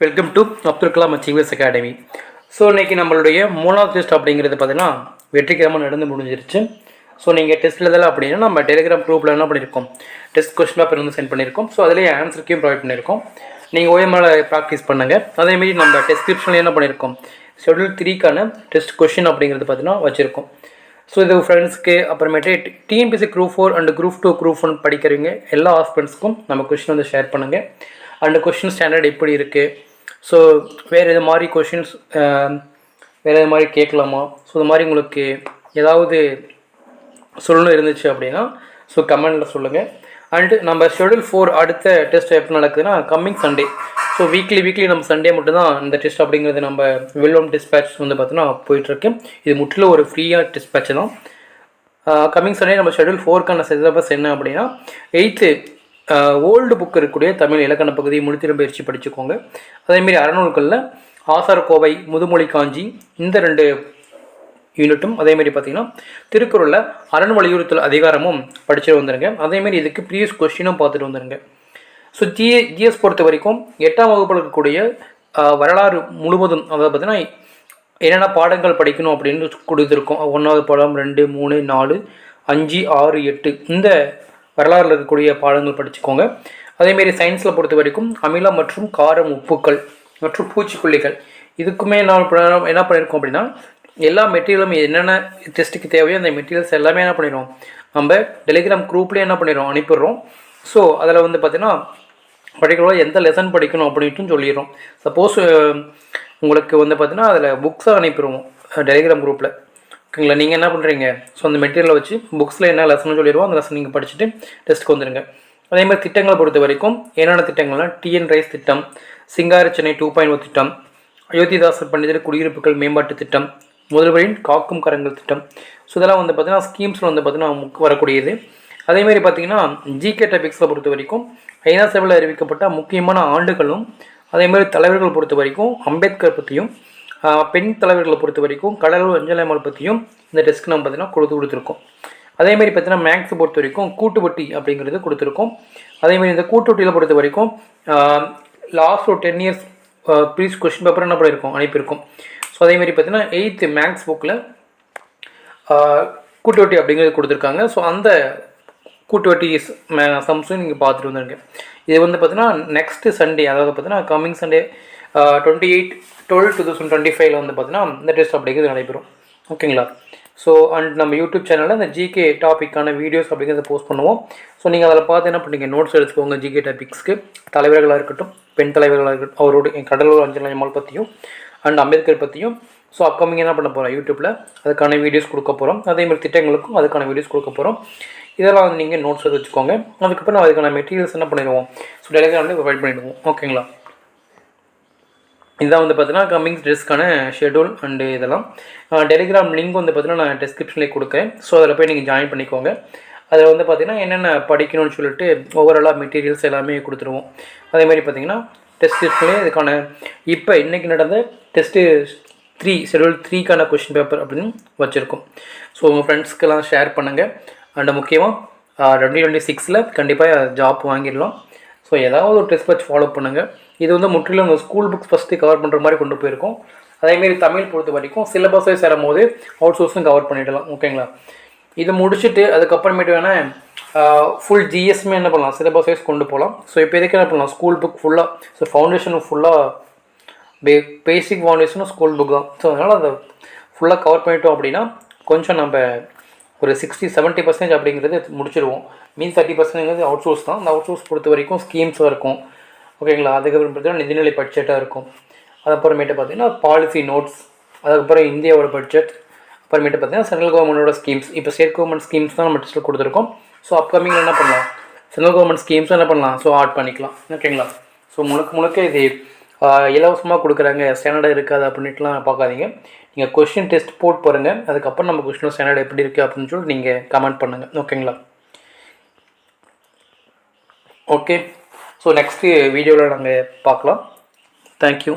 Welcome to Abdul Kalam achievers academy so இன்றைக்கி நம்மளுடைய மூணாவது டெஸ்ட் அப்படிங்கிறது பார்த்தீங்கன்னா வெற்றிகரமாக நடந்து முடிஞ்சிருச்சு. ஸோ நீங்கள் டெஸ்ட்டில் தான் அப்படின்னா நம்ம டெலிகிராம் குரூப்பில் என்ன பண்ணியிருக்கோம் டெஸ்ட் கொஸ்டின் பேப்பர் வந்து சென்ட் பண்ணியிருக்கோம் ஸோ அதிலேயே ஆன்சருக்கையும் ப்ரொவைட் பண்ணியிருக்கோம் நீங்கள் ஓஎம்ஆல ப்ராக்டிஸ் பண்ணுங்கள் அதேமாரி நம்ம டெஸ்கிரிப்ஷனில் என்ன பண்ணியிருக்கோம் ஷெடியூல் த்ரீக்கான டெஸ்ட் கொஷின் அப்படிங்கிறது பார்த்தீங்கன்னா வச்சுருக்கோம். ஸோ இது ஃப்ரெண்ட்ஸ்க்கு அப்புறமேட்டு TNPSC group four and group two group one படிக்கிறவங்க எல்லா ஹாஸ்பிட்டல்ஸ்க்கும் நம்ம கொஷின் வந்து ஷேர் பண்ணுங்கள் அண்ட் கொஷின் ஸ்டாண்டர்ட் எப்படி இருக்குது ஸோ வேறு இது மாதிரி கொஷின்ஸ் um, வேறு இது மாதிரி கேட்கலாமா ஸோ இது மாதிரி உங்களுக்கு ஏதாவது சொல்லணும் இருந்துச்சு அப்படின்னா ஸோ கமெண்டில் சொல்லுங்கள் அண்டு நம்ம ஷெடியூல் ஃபோர் அடுத்த டெஸ்ட் எப்போ நடக்குதுன்னா coming Sunday so weekly weekly நம்ம சண்டே மட்டும்தான் இந்த டெஸ்ட் அப்படிங்கிறது நம்ம வெல்லம் டிஸ்பேட்ச் வந்து பார்த்தோன்னா போயிட்டுருக்கு. இது முற்றிலும் ஒரு ஃப்ரீயாக டிஸ்பேட்ச் தான். Uh, கம்மிங் சண்டே நம்ம ஷெடியூல் ஃபோருக்கான சிலபஸ் என்ன அப்படின்னா எயித்து ஓல்டு புக் இருக்கக்கூடிய தமிழ் இலக்கண பகுதியை முடித்திடம் பயிற்சி படிச்சுக்கோங்க. அதேமாரி அறநூல்களில் ஆசார கோவை முதுமொழி காஞ்சி இந்த ரெண்டு யூனிட்டும் அதேமாரி பார்த்தீங்கன்னா திருக்குறளில் அரண் வலியுறுத்தல் அதிகாரமும் படிச்சுட்டு வந்துடுங்க அதேமாரி இதுக்கு ப்ரீவியஸ் கொஸ்டினும் பார்த்துட்டு வந்துடுங்க ஸோ ஜிஏ ஜிஎஸ் பொறுத்த வரைக்கும் எட்டாம் வகுப்பில் இருக்கக்கூடிய வரலாறு முழுவதும் அதாவது பார்த்தீங்கன்னா என்னென்ன பாடங்கள் படிக்கணும் அப்படின்னு கொடுத்துருக்கோம். ஒன்றாவது பாடம் ரெண்டு மூணு நாலு அஞ்சு ஆறு எட்டு இந்த வரலாறுல இருக்கக்கூடிய பாடங்கள் படிச்சுக்கோங்க. அதேமாரி சயின்ஸில் பொறுத்த வரைக்கும் அமிலம் மற்றும் காரம் உப்புக்கள் மற்றும் பூச்சிக்கொல்லிகள் இதுக்குமே நான் என்ன பண்ணியிருக்கோம் அப்படின்னா எல்லா மெட்டீரியலும் என்னென்ன டெஸ்ட்டுக்கு தேவையோ அந்த மெட்டீரியல்ஸ் எல்லாமே என்ன பண்ணிடுவோம் நம்ம டெலிகிராம் குரூப்லேயே என்ன பண்ணிடுறோம் அனுப்பிடுறோம். ஸோ அதில் வந்து பார்த்திங்கன்னா படிக்கிறவங்க எந்த லெசன் படிக்கணும் அப்படின்ட்டு சொல்லிடுறோம். சப்போஸ் உங்களுக்கு வந்து பார்த்திங்கன்னா அதில் புக்ஸாக அனுப்பிடுவோம் டெலிகிராம் குரூப்பில் ஓகேங்களா? நீங்கள் என்ன பண்ணுறீங்க ஸோ அந்த மெட்டீரியலை வச்சு புக்ஸில் என்ன லெசன் சொல்லிடுவோம் அந்த லெசன் நீங்கள் படிச்சுட்டு டெஸ்ட்டுக்கு வந்துடுங்க அதே மாதிரி திட்டங்களை பொறுத்த வரைக்கும் என்னென்ன திட்டங்கள்லாம் டிஎன் ரைஸ் திட்டம் சிங்கார சென்னை டூ பாயிண்ட் ஓ திட்டம் அயோத்திதாசர் பண்டிதர் குடியிருப்புகள் மேம்பாட்டு திட்டம் முதல்வரின் காக்கும் கரங்கள் திட்டம். ஸோ இதெல்லாம் வந்து பார்த்தீங்கன்னா ஸ்கீம்ஸில் வந்து பார்த்திங்கன்னா முக் வரக்கூடியது. அதேமாதிரி பார்த்தீங்கன்னா ஜிகே டாபிக்ஸில் பொறுத்த வரைக்கும் ஐநா சபையில் அறிவிக்கப்பட்ட முக்கியமான ஆண்டுகளும் அதேமாதிரி தலைவர்கள் பொறுத்த வரைக்கும் அம்பேத்கர் பற்றியும் பெண் தலைவர்களை பொறுத்த வரைக்கும் கடலூர் அஞ்சலம்மாள் பற்றியும் இந்த டெஸ்க்கு நம்ம பார்த்தீங்கன்னா கொடுத்து கொடுத்துருக்கோம். அதேமாதிரி பார்த்தீங்கன்னா மேக்ஸ் பொறுத்த வரைக்கும் கூட்டுவட்டி அப்படிங்கிறது கொடுத்துருக்கோம். அதேமாதிரி இந்த கூட்டுவட்டியில் பொறுத்த வரைக்கும் லாஸ்ட் ஒரு ten years previous question paper என்ன பண்ணியிருக்கோம் அனுப்பியிருக்கோம். ஸோ அதேமாதிரி பார்த்தீங்கன்னா எயித்து மேக்ஸ் புக்கில் கூட்டுவட்டி அப்படிங்கிறது கொடுத்துருக்காங்க. ஸோ அந்த கூட்டுவட்டி சம்ஸும் நீங்கள் பார்த்துட்டு வந்துருங்க. இது வந்து பார்த்தீங்கன்னா நெக்ஸ்ட்டு சண்டே அதாவது பார்த்தீங்கன்னா coming Sunday twenty eight twelve two thousand twenty ஃபைவ்ல வந்து பார்த்தீங்கன்னா இந்த டெஸ்ட் அப்படிங்கிறது நடைபெறும். ஓகேங்களா ஸோ அண்ட் நம்ம யூடியூப் சேனலில் இந்த ஜிகே டாப்பிக்கான வீடியோஸ் அப்படிங்கிறத போஸ்ட் பண்ணுவோம். ஸோ நீங்கள் அதில் பார்த்து என்ன பண்ணுங்க நோட்ஸ் எடுத்துக்கோங்க ஜிகே டாபிக்ஸ்க்கு தலைவர்களாக இருக்கட்டும் பெண் தலைவர்களாக இருக்கட்டும் அவரோட கடலூர் அஞ்சல் அம்மாள் பற்றியும் அண்ட் அம்பேத்கர் பற்றியும் ஸோ அப்கமிங் என்ன பண்ண போகிறோம் யூடியூப்பில் அதுக்கான வீடியோஸ் கொடுக்க போகிறோம் அதே மாதிரி திட்டங்களுக்கும் அதுக்கான வீடியோஸ் கொடுக்க போகிறோம் இதெல்லாம் வந்து நீங்கள் நோட்ஸ் எடுத்து வச்சுக்கோங்க அதுக்கப்புறம் அதுக்கான மெட்டீரியல்ஸ் என்ன பண்ணிடுவோம்? ஸோ டெலிகிராம்லேயே ப்ரொவைட் பண்ணிடுவோம். ஓகேங்களா இதுதான் வந்து பார்த்தீங்கன்னா கம்மிங் ட்ரெஸ்க்கான ஷெடியூல் அண்டு இதெல்லாம். டெலிகிராம் லிங்க் வந்து பார்த்தீங்கன்னா நான் டிஸ்கிரிப்ஷன்லேயே கொடுக்குறேன். ஸோ அதில் போய் நீங்கள் ஜாயின் பண்ணிக்கோங்க. அதில் வந்து பார்த்தீங்கன்னா என்னென்ன படிக்கணும்னு சொல்லிட்டு ஓவராலாக மெட்டீரியல்ஸ் எல்லாமே கொடுத்துருவோம். அதேமாதிரி பார்த்தீங்கன்னா டெஸ்டிஸ்லேயே இதுக்கான இப்போ இன்றைக்கி நடந்த டெஸ்ட்டு த்ரீ ஷெடியூல் த்ரீக்கான கொஷின் பேப்பர் அப்படின்னு வச்சுருக்கோம். ஸோ உங்கள் ஃப்ரெண்ட்ஸ்க்கெல்லாம் ஷேர் பண்ணுங்கள் அண்ட் முக்கியமாக டுவெண்ட்டி டுவெண்ட்டி சிக்ஸில் கண்டிப்பாக ஜாப் வாங்கிடலாம். ஸோ ஏதாவது ஒரு டெஸ்ட் வச்சு ஃபாலோ பண்ணுங்கள் இது வந்து முற்றிலும் உங்கள் ஸ்கூல் புக்ஸ் ஃபஸ்ட்டு கவர் பண்ணுற மாதிரி கொண்டு போயிருக்கோம். அதேமாரி தமிழ் பொறுத்த வரைக்கும் சிலபஸ் சேரும் போது அவுட் சோர்ஸும் கவர் பண்ணிடலாம். ஓகேங்களா இது முடிச்சுட்டு அதுக்கப்புறமேட்டு வேணால் ஃபுல் ஜிஎஸ்மே என்ன பண்ணலாம்? சிலபஸ் வைஸ் கொண்டு போகலாம். ஸோ இப்போ எதுக்கு என்ன பண்ணலாம்? ஸ்கூல் புக் ஃபுல்லாக ஸோ ஃபவுண்டேஷனும் ஃபுல்லாக பே பேசிக் ஃபவுண்டேஷனும் ஸ்கூல் புக் தான். ஸோ அதனால் அதை ஃபுல்லாக கவர் பண்ணிட்டோம் அப்படின்னா கொஞ்சம் நம்ம ஒரு சிக்ஸ்டி செவன்ட்டி பர்சன்டேஜ் அப்படிங்கிறது முடிச்சிடுவோம் மீன் தேர்ட்டி பர்சன்ட்ங்கிறது அவுட் சோர்ஸ் தான். அந்த அவுட் சோர்ஸ் பொறுத்த வரைக்கும் ஸ்கீம்ஸாக இருக்கும். ஓகேங்களா அதுக்கப்புறம் பார்த்தீங்கன்னா நிதிநிலை பட்ஜெட்டாக இருக்கும். அதுக்கப்புறமேட்டு பார்த்தீங்கன்னா பாலிசி நோட்ஸ் அதுக்கப்புறம் இந்தியாவோட பட்ஜெட் அப்புறமேட்டு பார்த்தீங்கன்னா சென்ட்ரல் கவர்மெண்டோட ஸ்கீம்ஸ் இப்போ ஸ்டேட் கவர்மெண்ட் ஸ்கீம்ஸ் தான் நம்ம டெஸ்ட்டில் கொடுத்துருக்கோம். ஸோ அப்கமிங்கில் என்ன பண்ணலாம்? சென்ட்ரல் கவர்மெண்ட் ஸ்கீம்ஸ் என்ன பண்ணலாம்? ஸோ ஆட் பண்ணிக்கலாம். ஓகேங்களா ஸோ முழுக்க முழுக்க இது இலவசமாக கொடுக்குறாங்க. ஸ்டாண்டர்டாக இருக்காது அப்படின்ட்டுலாம் பார்க்காதீங்க. நீங்கள் கொஷின் டெஸ்ட் போட்டு பாருங்கள் அதுக்கப்புறம் நம்ம கொஷின் ஸ்டாண்டர்ட் எப்படி இருக்குது அப்படின்னு சொல்லி நீங்கள் கமெண்ட் பண்ணுங்கள் ஓகேங்களா ஓகே ஸோ நெக்ஸ்ட்டு வீடியோவில் நாங்கள் பார்க்கலாம். தேங்க்யூ